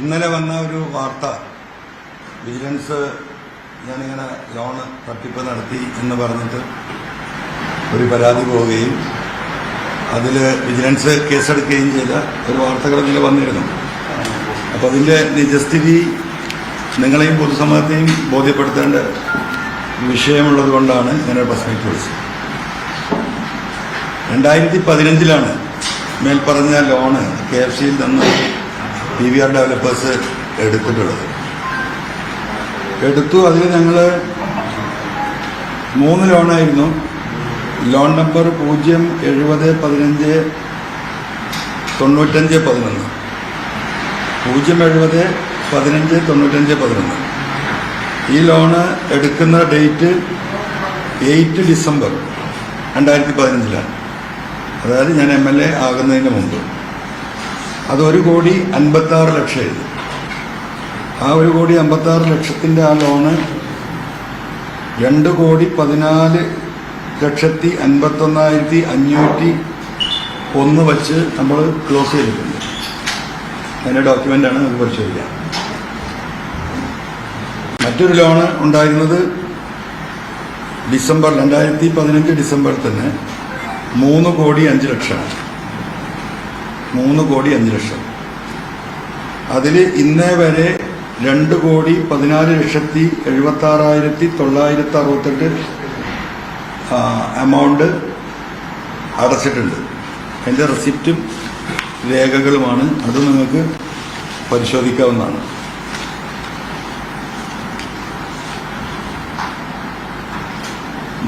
ഇന്നലെ വന്ന ഒരു വാർത്ത വിജിലൻസ് ഞാനിങ്ങനെ ലോൺ തട്ടിപ്പ് നടത്തി എന്ന് പറഞ്ഞിട്ട് ഒരു പരാതി പോവുകയും അതിൽ വിജിലൻസ് കേസെടുക്കുകയും ചെയ്ത ഒരു വാർത്തകൾ ഇങ്ങനെ വന്നിരുന്നു. അപ്പോൾ അതിന്റെ നിജസ്ഥിതി നിങ്ങളെയും പൊതുസമൂഹത്തെയും ബോധ്യപ്പെടുത്തേണ്ട വിഷയമുള്ളത് കൊണ്ടാണ് ഇങ്ങനെ പ്രശ്നത്തിൽ വിളിച്ചത്. രണ്ടായിരത്തി പതിനഞ്ചിലാണ് മേൽപ്പറഞ്ഞ ലോണ് കെ എഫ് സിയിൽ നിന്ന് പി വി ആർ ഡെവലപ്പേഴ്സ് എടുത്തിട്ടുള്ളത്. എടുത്തു. അതിൽ ഞങ്ങൾ മൂന്ന് ലോണായിരുന്നു. ലോൺ നമ്പർ പൂജ്യം എഴുപത് പതിനഞ്ച് തൊണ്ണൂറ്റഞ്ച് പതിനൊന്ന്. പൂജ്യം എഴുപത് പതിനഞ്ച് തൊണ്ണൂറ്റഞ്ച് പതിനൊന്ന്. ഈ ലോണ് എടുക്കുന്ന ഡേറ്റ് എയ്റ്റ് ഡിസംബർ രണ്ടായിരത്തി പതിനഞ്ചിലാണ്. അതായത് ഞാൻ എം എൽ എ ആകുന്നതിന് മുമ്പ്. അത് ഒരു കോടി അൻപത്താറ് ലക്ഷമായിരുന്നു ആ ഒരു കോടി അമ്പത്താറ് ലക്ഷത്തിന്റെ ആ ലോണ് രണ്ട് കോടി പതിനാല് ലക്ഷത്തി അൻപത്തൊന്നായിരത്തി അഞ്ഞൂറ്റി ഒന്ന് വച്ച് നമ്മൾ ക്ലോസ് ചെയ്തിട്ടുണ്ട്. അതിന്റെ ഡോക്യുമെന്റാണ് നമുക്ക് പരിശോധിക്കാം. മറ്റൊരു ലോണ് ഉണ്ടായിരുന്നത് ഡിസംബർ രണ്ടായിരത്തി പതിനഞ്ച് ഡിസംബറിൽ തന്നെ മൂന്ന് കോടി അഞ്ച് ലക്ഷമാണ്. മൂന്ന് കോടി അഞ്ച് ലക്ഷം. അതിൽ ഇന്നേ വരെ രണ്ട് കോടി പതിനാല് ലക്ഷത്തി എഴുപത്തി ആറായിരത്തി തൊള്ളായിരത്തി അറുപത്തെട്ട് എമൗണ്ട് അടച്ചിട്ടുണ്ട് അതിന്റെ റെസിപ്റ്റും രേഖകളുമാണ്. അത് നിങ്ങൾക്ക് പരിശോധിക്കാവുന്നതാണ്.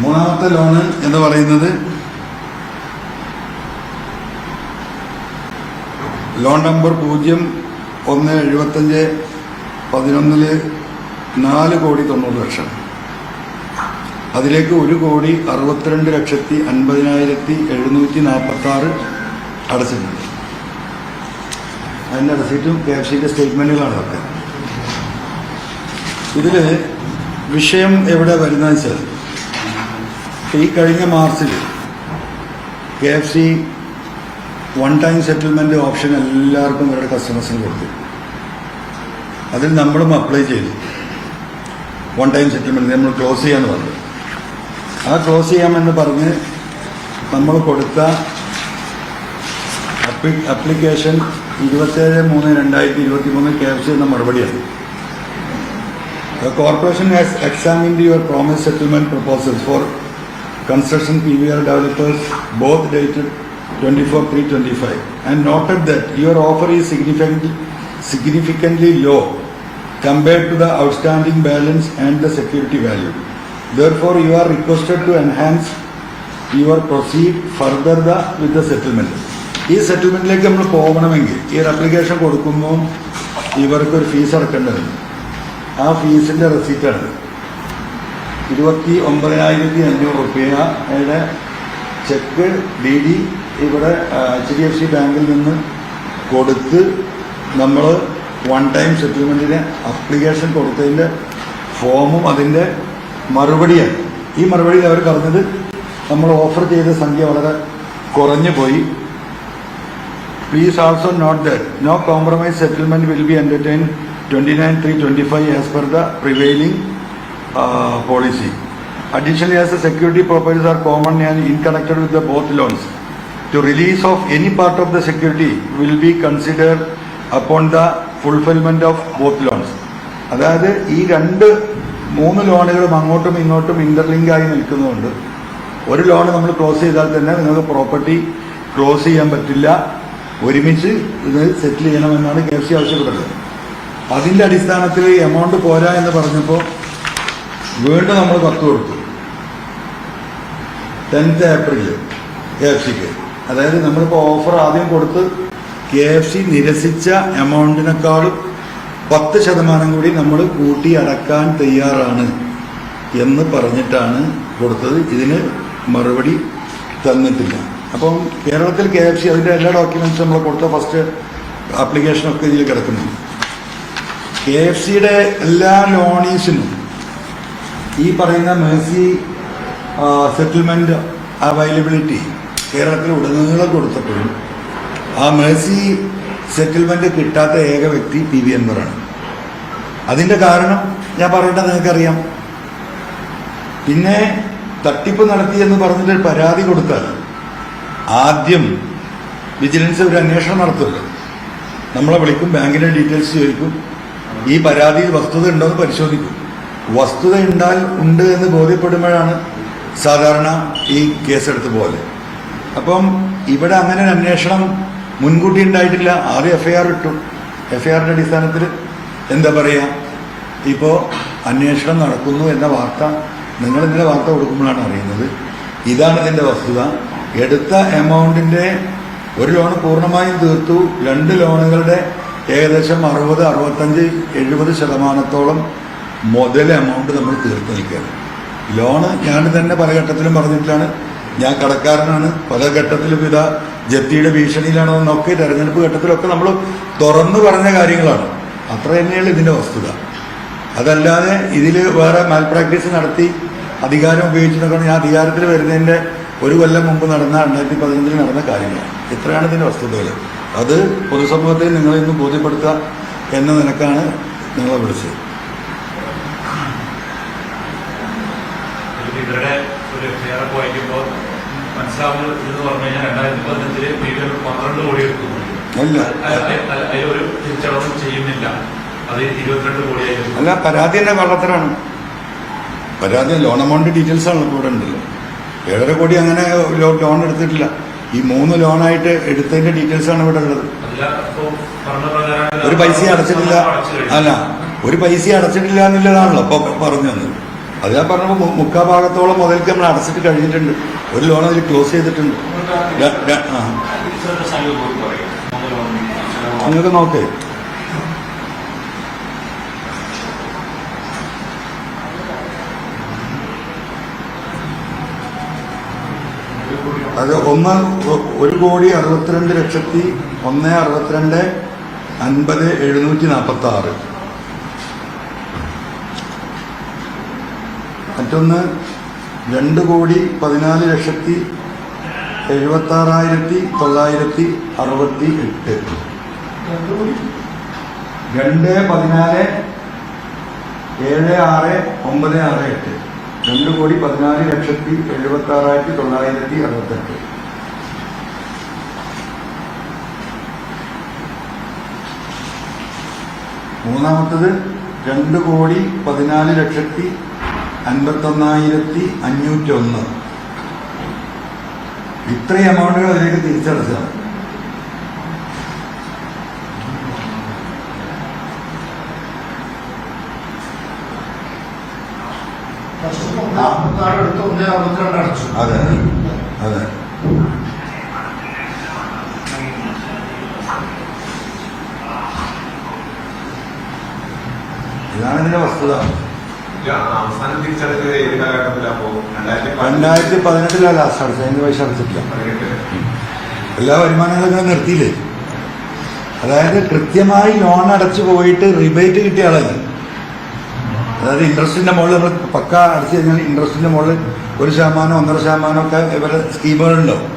മൂന്നാമത്തെ ലോണ് എന്ന് പറയുന്നത് ലോൺ നമ്പർ പൂജ്യം ഒന്ന് എഴുപത്തഞ്ച് പതിനൊന്നിൽ നാല് കോടി തൊണ്ണൂറ് ലക്ഷം. അതിലേക്ക് ഒരു കോടി അറുപത്തിരണ്ട് ലക്ഷത്തി അൻപതിനായിരത്തി എഴുന്നൂറ്റി നാൽപ്പത്തി ആറ് അടച്ചിട്ടുണ്ട്. അതിന്റെ റെസീറ്റും കെ എഫ് സിന്റെ സ്റ്റേറ്റ്മെന്റുകളാണ് അതൊക്കെ. ഇതിൽ വിഷയം എവിടെ വരുന്നതെന്ന് വെച്ചാൽ ഈ കഴിഞ്ഞ മാർച്ചിൽ K F C one time settlement option എല്ലാവർക്കും ഇവരുടെ കസ്റ്റമേഴ്സിന് കൊടുത്തു. അതിൽ നമ്മളും അപ്ലൈ ചെയ്തു. വൺ ടൈം സെറ്റിൽമെന്റ് നമ്മൾ ക്ലോസ് ചെയ്യാന്ന് പറഞ്ഞു. ആ ക്ലോസ് ചെയ്യാമെന്ന് പറഞ്ഞ് നമ്മൾ കൊടുത്ത അപ്ലിക്കേഷൻ ഇരുപത്തേഴ് മൂന്ന് രണ്ടായിരത്തി ഇരുപത്തി മൂന്ന് കെ എഫ് സി എന്ന മറുപടിയാണ്. The corporation has examined your promised settlement proposals for construction PVR developers, both dated 24-3-25, and noted that your offer is significantly, significantly low compared to the outstanding balance and the security value. Therefore, you are requested to enhance your proceed further the, with the settlement. ഈ സെറ്റിൽമെന്റിലേക്ക് നമ്മൾ പോകണമെങ്കിൽ ഈ ഒരു application കൊടുക്കുമ്പോൾ ഇവർക്ക് ഒരു fees അടക്കേണ്ടതുണ്ട് ആ ഫീസിന്റെ റെസീറ്റാണ് ഇരുപത്തി ഒമ്പതിനായിരത്തി അഞ്ഞൂറ് റുപ്യയുടെ ചെക്ക് ഡി ഡി ഇവിടെ എച്ച് ഡി എഫ് സി ബാങ്കിൽ നിന്ന് കൊടുത്ത് നമ്മൾ വൺ ടൈം സെറ്റിൽമെന്റിന് അപ്ലിക്കേഷൻ കൊടുത്തതിന്റെ ഫോമും അതിന്റെ മറുപടിയാണ്. ഈ മറുപടിയിൽ അവർ പറഞ്ഞത് നമ്മൾ ഓഫർ ചെയ്ത സംഖ്യ വളരെ കുറഞ്ഞു പോയി. Please also note that no compromise settlement will be entertain twenty nine three twenty five as per the prevailing policy. Additionally, as the security properties are common and interconnected with the both loans, the release of any part of the security will be considered upon the fulfilment of both loans അതായത് ഈ രണ്ട് മൂന്ന് ലോണുകളും അങ്ങോട്ടും ഇങ്ങോട്ടും interlink ആയി നിൽക്കുന്നതുകൊണ്ട് ഒരു loan നമ്മൾ ക്ലോസ് ചെയ്താൽ തന്നെ നിങ്ങൾക്ക് പ്രോപ്പർട്ടി ക്ലോസ് ചെയ്യാൻ പറ്റില്ല. ഒരുമിച്ച് ഇത് സെറ്റിൽ ചെയ്യണമെന്നാണ് കെ എഫ് സി ആവശ്യപ്പെട്ടത് അതിന്റെ അടിസ്ഥാനത്തിൽ എമൗണ്ട് പോരാ എന്ന് പറഞ്ഞപ്പോൾ വീണ്ടും നമ്മൾ പത്ത് കൊടുത്തു. ടെൻത്ത് ഏപ്രിൽ കെ എഫ് സിക്ക് അതായത് നമ്മളിപ്പോൾ ഓഫർ ആദ്യം കൊടുത്ത് കെ എഫ് സി നിരസിച്ച എമൗണ്ടിനേക്കാളും പത്ത് ശതമാനം കൂടി നമ്മൾ കൂട്ടി അടക്കാൻ തയ്യാറാണ് എന്ന് പറഞ്ഞിട്ടാണ് കൊടുത്തത്. ഇതിന് മറുപടി തന്നിട്ടില്ല. അപ്പം കേരളത്തിൽ കെ എഫ് സി അതിന്റെ എല്ലാ ഡോക്യുമെന്റ്സും നമ്മൾ കൊടുത്ത ഫസ്റ്റ് ആപ്ലിക്കേഷനൊക്കെ ഇതിൽ കിടക്കുന്നു. കെ എഫ് സിയുടെ എല്ലാ ലോണീസിനും ഈ പറയുന്ന മേഴ്സി സെറ്റിൽമെന്റ് അവൈലബിലിറ്റി കേരളത്തിൽ ഉടനീളം കൊടുത്തപ്പോഴും ആ മേഴ്സി സെറ്റിൽമെന്റ് കിട്ടാത്ത ഏക വ്യക്തി പി വി അൻവറാണ്. അതിന്റെ കാരണം ഞാൻ പറയേണ്ടത് നിങ്ങൾക്കറിയാം. പിന്നെ തട്ടിപ്പ് നടത്തി എന്ന് പറഞ്ഞിട്ട് പരാതി കൊടുത്താൽ ആദ്യം വിജിലൻസ് ഒരു അന്വേഷണം നടത്തുമല്ലോ നമ്മളെ വിളിക്കും ബാങ്കിന്റെ ഡീറ്റെയിൽസ് ചോദിക്കും. ഈ പരാതിയിൽ വസ്തുത ഉണ്ടോ എന്ന് പരിശോധിക്കും. വസ്തുത ഉണ്ടാൽ ഉണ്ട് എന്ന് ബോധ്യപ്പെടുമ്പോഴാണ് സാധാരണ ഈ കേസെടുത്ത് പോലെ അപ്പം ഇവിടെ അങ്ങനെ ഒരു അന്വേഷണം മുൻകൂട്ടി ഉണ്ടായിട്ടില്ല. ആദ്യം എഫ്ഐആർ ഇട്ടു. എഫ്ഐആറിന്റെ അടിസ്ഥാനത്തിൽ എന്താ പറയുക ഇപ്പോൾ അന്വേഷണം നടക്കുന്നു എന്ന വാർത്ത നിങ്ങൾ ഇന്നലെ വാർത്ത കൊടുക്കുമ്പോഴാണ് അറിയുന്നത്. ഇതാണ് ഇതിന്റെ വസ്തുത. എടുത്ത എമൗണ്ടിന്റെ ഒരു ലോൺ പൂർണമായും തീർത്തു. രണ്ട് ലോണുകളുടെ ഏകദേശം അറുപത് അറുപത്തഞ്ച് എഴുപത് ശതമാനത്തോളം മുതൽ എമൗണ്ട് നമ്മൾ തീർത്ത് നിൽക്കുകയാണ് ലോണ് ഞാൻ തന്നെ പല ഘട്ടത്തിലും പറഞ്ഞിട്ടാണ് ഞാൻ കടക്കാരനാണ്. പല ഘട്ടത്തിലും ഇതാ ജപ്തിയുടെ ഭീഷണിയിലാണോ എന്നൊക്കെ തെരഞ്ഞെടുപ്പ് ഘട്ടത്തിലൊക്കെ നമ്മൾ തുറന്നു പറഞ്ഞ കാര്യങ്ങളാണ്. അത്ര തന്നെയാണ് ഇതിന്റെ വസ്തുത. അതല്ലാതെ ഇതിൽ വേറെ മാൽ പ്രാക്ടീസ് നടത്തി അധികാരം ഉപയോഗിച്ചിട്ടൊക്കെ ഞാൻ അധികാരത്തിൽ വരുന്നതിന്റെ ഒരു കൊല്ലം മുമ്പ് നടന്ന രണ്ടായിരത്തി പതിനഞ്ചിൽ നടന്ന കാര്യങ്ങളാണ്. ഇത്രയാണ് ഇതിന്റെ വസ്തുതകൾ. അത് പൊതുസമൂഹത്തെ നിങ്ങളെ ഇന്ന് ബോധ്യപ്പെടുത്തുക എന്ന നിലക്കാണ് നിങ്ങളെ വിളിച്ചത്. ഇവരുടെ എഫ്ഐആർ വായിക്കുമ്പോൾ മനസ്സിലാവുന്നത് എന്ന് പറഞ്ഞു കഴിഞ്ഞാൽ രണ്ടായിരത്തി പതിനഞ്ചിൽ ഭീകരർ പന്ത്രണ്ട് കോടി എടുക്കുന്നു അതിലൊരു തിരിച്ചടവും ചെയ്യുന്നില്ല. അത് ഇരുപത്തിരണ്ട് കോടിയായിരുന്നു. അല്ല പരാതി തന്നെ കള്ളത്തരാണ്. പരാതി ലോൺ എമൗണ്ട് ഡീറ്റെയിൽസ് ആണ് ഇവിടെ ഉണ്ടല്ലോ ഏഴര കോടി അങ്ങനെ ലോൺ എടുത്തിട്ടില്ല. ഈ മൂന്ന് ലോണായിട്ട് എടുത്തതിന്റെ ഡീറ്റെയിൽസ് ആണ് ഇവിടെ ഉള്ളത്. ഒരു പൈസ അടച്ചിട്ടില്ല. അല്ല ഒരു പൈസ അടച്ചിട്ടില്ല എന്നുള്ളതാണല്ലോ അപ്പൊ പറഞ്ഞു തന്നത് അത് ഞാൻ പറഞ്ഞപ്പോൾ മുക്കാ ഭാഗത്തോളം മുതൽക്ക് നമ്മൾ അടച്ചിട്ട് കഴിഞ്ഞിട്ടുണ്ട്. ഒരു ലോൺ അതിൽ ക്ലോസ് ചെയ്തിട്ടുണ്ട്. നിങ്ങൾക്ക് നോക്കേ. അത് ഒന്ന് ഒരു കോടി അറുപത്തിരണ്ട് ലക്ഷത്തി ഒന്ന് അറുപത്തിരണ്ട് അൻപത് എഴുന്നൂറ്റി നാൽപ്പത്തി ആറ് മറ്റൊന്ന് രണ്ട് കോടി പതിനാല് ലക്ഷത്തി എഴുപത്തി ആറായിരത്തി തൊള്ളായിരത്തി അറുപത്തി എട്ട്. രണ്ട് പതിനാല് ഏഴ് ആറ് ഒമ്പത് ആറ് എട്ട്. രണ്ട് കോടി പതിനാല് ലക്ഷത്തി എഴുപത്തി ആറായിരത്തി തൊള്ളായിരത്തി അറുപത്തെട്ട്. മൂന്നാമത്തത് രണ്ട് കോടി പതിനാല് ലക്ഷത്തി അൻപത്തൊന്നായിരത്തി അഞ്ഞൂറ്റി ഒന്ന് ഇത്രയും എമൗണ്ടുകൾ അതിലേക്ക് തിരിച്ചടച്ചതാണ് അതെ അതെ. ഇതാണ് ഇതിന്റെ വസ്തുത. രണ്ടായിരത്തി പതിനെട്ടിലാണ് ലാസ്റ്റ് അടച്ചത് അതിന് പൈസ അടച്ചിട്ടില്ല. എല്ലാ വരുമാനങ്ങളും ഇങ്ങനെ നിർത്തിയില്ലേ? അതായത് കൃത്യമായി ലോൺ അടച്ചു പോയിട്ട് റിബേറ്റ് കിട്ടിയ ആളല്ല? അതായത് ഇൻട്രസ്റ്റിന്റെ മുകളിൽ നമ്മൾ പക്ക അടച്ചു കഴിഞ്ഞാൽ ഇൻട്രസ്റ്റിന്റെ മുകളിൽ ഒരു ശതമാനം ഒന്നര ശതമാനം ഒക്കെ ഇവരുടെ സ്കീമുകളുണ്ടാവും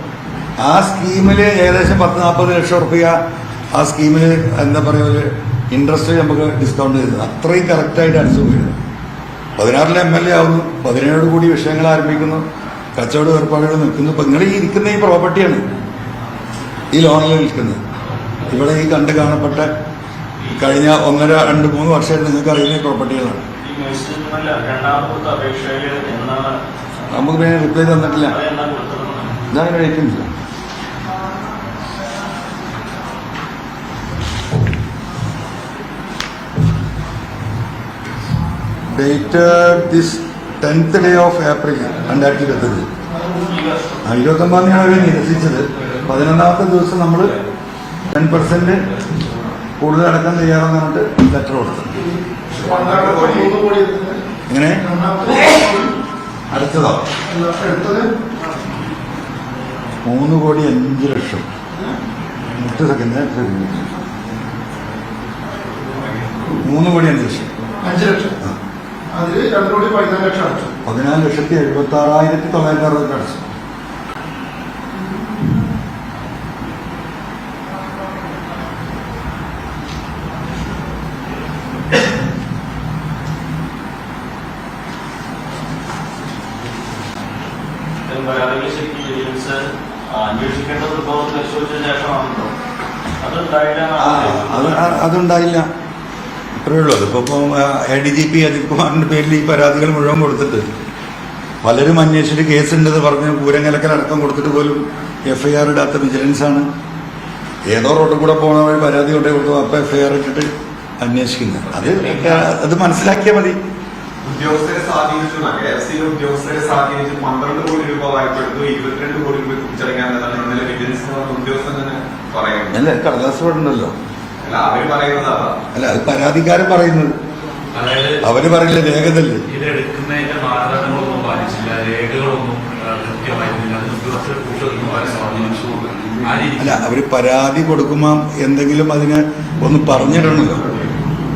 ആ സ്കീമിൽ ഏകദേശം പത്ത് നാൽപ്പത് ലക്ഷം റുപ്യ ആ സ്കീമിൽ എന്താ പറയുക ഒരു ഇൻട്രസ്റ്റ് നമുക്ക് ഡിസ്കൗണ്ട് ചെയ്തത്. അത്രയും കറക്റ്റായിട്ട് അടച്ചു പോയിരുന്നു. പതിനാറിലെ എം എൽ എ ആവുന്നു. പതിനേഴോട് കൂടി വിഷയങ്ങൾ ആരംഭിക്കുന്നു. കച്ചവട ഏർപ്പാടുകൾ നിൽക്കുന്നു. ഇപ്പം നിങ്ങൾ ഈ ഇരിക്കുന്ന ഈ പ്രോപ്പർട്ടിയാണ് ഈ ലോണിൽ നിൽക്കുന്നത്. ഇവിടെ ഈ കണ്ട് കാണപ്പെട്ട കഴിഞ്ഞ ഒന്നര രണ്ട് മൂന്ന് വർഷമായിട്ട് നിങ്ങൾക്ക് അറിയുന്ന ഈ പ്രോപ്പർട്ടികളാണ് നമുക്ക് പിന്നെ റിപ്ലൈ തന്നിട്ടില്ല. ഞാൻ കഴിക്കുന്നില്ല. ഇല്ല date this tenth day of April രണ്ടായിരത്തി ഇരുപത്തഞ്ച് ഇരുപത്തൊമ്പതാം തീയതി അവർ നിരസിച്ചത്. പതിനൊന്നാമത്തെ ദിവസം നമ്മൾ ടെൻ പെർസെന്റ് കൂടുതൽ അടക്കാൻ തയ്യാറെന്ന് പറഞ്ഞിട്ട് ലെറ്റർ കൊടുത്തു. എങ്ങനെ? അടുത്തതോ? മൂന്ന് കോടി അഞ്ച് ലക്ഷം. ഒറ്റ സെക്കൻഡ്. മൂന്ന് കോടി അഞ്ച് ലക്ഷം. അഞ്ച് ലക്ഷം. അതിൽ രണ്ട് കോടി പതിനാല് ലക്ഷം അടച്ചു. പതിനാല് ലക്ഷത്തി എഴുപത്തി ആറായിരത്തി തൊള്ളായിരത്തി അറുപത് അടച്ചു. അതുണ്ടായില്ല. അത്രേ ഉള്ളൂ. അതിപ്പോൾ ഇപ്പോൾ A D G P Ajith കുമാറിന്റെ പേരിൽ ഈ പരാതികൾ മുഴുവൻ കൊടുത്തിട്ട് പലരും അന്വേഷിച്ചിട്ട് കേസുണ്ടെന്ന് പറഞ്ഞ് പൂരങ്ങലക്കൽ അടക്കം കൊടുത്തിട്ട് പോലും എഫ് ഐ ആർ ഇടാത്ത വിജിലൻസ് ആണ്. ഏതോ റോഡിൽ കൂടെ പോകുന്ന വഴി പരാതി കൊണ്ടേ കൊടുത്തു. അപ്പൊ എഫ് ഐ ആർ ഇട്ടിട്ട് അന്വേഷിക്കുന്നത് അത് അത് മനസ്സിലാക്കിയാൽ മതി. ഉദ്യോഗസ്ഥരെ സ്വാധീനിച്ചു. കെ എഫ് സിയിലെ ഉദ്യോഗസ്ഥരെ സ്വാധീനിച്ച് പന്ത്രണ്ട് കോടി രൂപ വായ്പ എടുത്തു ഇരുപത്തിരണ്ട് കോടി രൂപ തിരിച്ചടയ്ക്കാമെന്നാണ് ഇന്നലെ വിജിലൻസ് ഉദ്യോഗസ്ഥൻ തന്നെ പറയുന്നത്. കടലാസ് ഉണ്ടല്ലോ അല്ല അത്. പരാതിക്കാരൻ പറയുന്നത്. അവർ പറയില്ല രേഖതല്ലേ മാനദണ്ഡങ്ങളൊന്നും പാലിച്ചില്ല രേഖകളൊന്നും അല്ല അവർ പരാതി കൊടുക്കുമ്പോ എന്തെങ്കിലും അതിന് ഒന്ന് പറഞ്ഞിടണല്ലോ.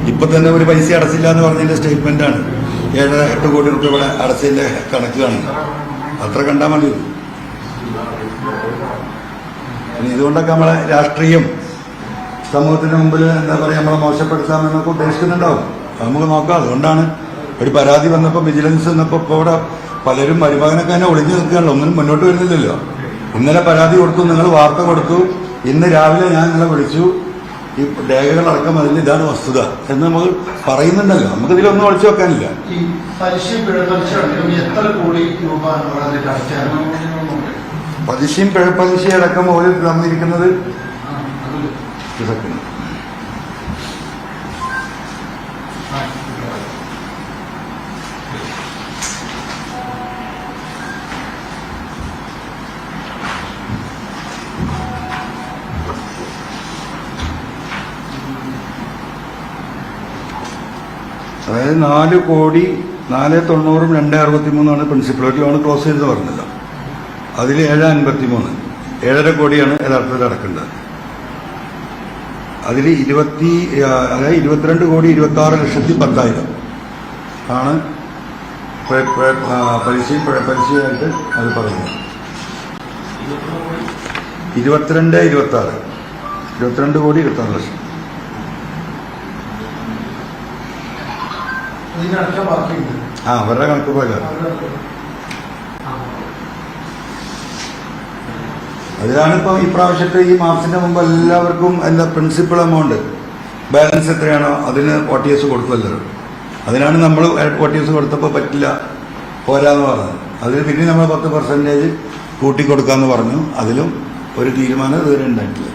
ഇപ്പൊ തന്നെ ഒരു പൈസ അടച്ചില്ല എന്ന് പറഞ്ഞതിന്റെ സ്റ്റേറ്റ്മെന്റ് ആണ്. ഏഴര എട്ട് കോടി റുപ്യ ഇവിടെ അടച്ചതിന്റെ കണക്കാണ് അത്ര കണ്ടാൽ മതി ഇതുകൊണ്ടൊക്കെ നമ്മളെ രാഷ്ട്രീയം സമൂഹത്തിന് മുമ്പിൽ എന്താ പറയുക നമ്മളെ മോശപ്പെടുത്താമെന്നൊക്കെ ഉദ്ദേശിക്കുന്നുണ്ടാവും. നമുക്ക് നോക്കാം. അതുകൊണ്ടാണ് ഒരു പരാതി വന്നപ്പോൾ വിജിലൻസ് വന്നപ്പോൾ ഇപ്പോൾ ഇവിടെ പലരും മരുമകനൊക്കെ തന്നെ ഒളിഞ്ഞു നിൽക്കുകയാണല്ലോ ഒന്നിനും മുന്നോട്ട് വരുന്നില്ലല്ലോ. ഇന്നലെ പരാതി കൊടുത്തു നിങ്ങൾ വാർത്ത കൊടുത്തു. ഇന്ന് രാവിലെ ഞാൻ നിങ്ങളെ വിളിച്ചു. ഈ രേഖകളടക്കം അതിൽ ഇതാണ് വസ്തുത എന്ന് നമ്മൾ പറയുന്നുണ്ടല്ലോ. നമുക്ക് ഇതിലൊന്നും ഒളിച്ചു വെക്കാനില്ല. ഈ പലിശയും പിഴപ്പലിശ അടക്കം എത്ര കോടി രൂപ പലിശയും പിഴപ്പലിശയും അടക്കം ഓരോ തന്നിരിക്കുന്നത് ഇതൊക്കെ അതായത് നാല് കോടി നാല് തൊണ്ണൂറും രണ്ട് അറുപത്തി മൂന്നാണ് പ്രിൻസിപ്പൽ ഒരു ലോൺ ക്ലോസ് ചെയ്ത് പറഞ്ഞല്ലോ അതിൽ ഏഴ് അൻപത്തി മൂന്ന് ഏഴര കോടിയാണ് യഥാർത്ഥത്തിൽ അടക്കേണ്ടത്. അതിൽ ഇരുപത്തി അതായത് ഇരുപത്തിരണ്ട് കോടി ഇരുപത്തി ആറ് ലക്ഷത്തി പത്തായിരം. ആണ് പലിശയും പലിശയായിട്ട് അത് പറയുന്നത്. ഇരുപത്തിരണ്ട് ഇരുപത്തി ആറ് ഇരുപത്തിരണ്ട് കോടി ഇരുപത്തി ആറ് ലക്ഷം ആ അവരുടെ കണക്ക് പ്രകാരം. അതിലാണ് ഇപ്പോൾ ഈ പ്രാവശ്യത്തെ ഈ മാസത്തിന്റെ മുമ്പ് എല്ലാവർക്കും എന്താ പ്രിൻസിപ്പൽ എമൗണ്ട് ബാലൻസ് എത്രയാണോ അതിന് ഒ ടി എസ് കൊടുക്കുമല്ലോ. അതിനാണ് നമ്മൾ ഒ ടി എസ് കൊടുത്തപ്പോൾ പറ്റില്ല പോരാന്ന് പറഞ്ഞത്. അതിൽ പിന്നെ നമ്മൾ പത്ത് പെർസെന്റേജ് കൂട്ടിക്കൊടുക്കാമെന്ന് പറഞ്ഞു. അതിലും ഒരു തീരുമാനം ഇതുവരെ ഉണ്ടായിട്ടില്ല.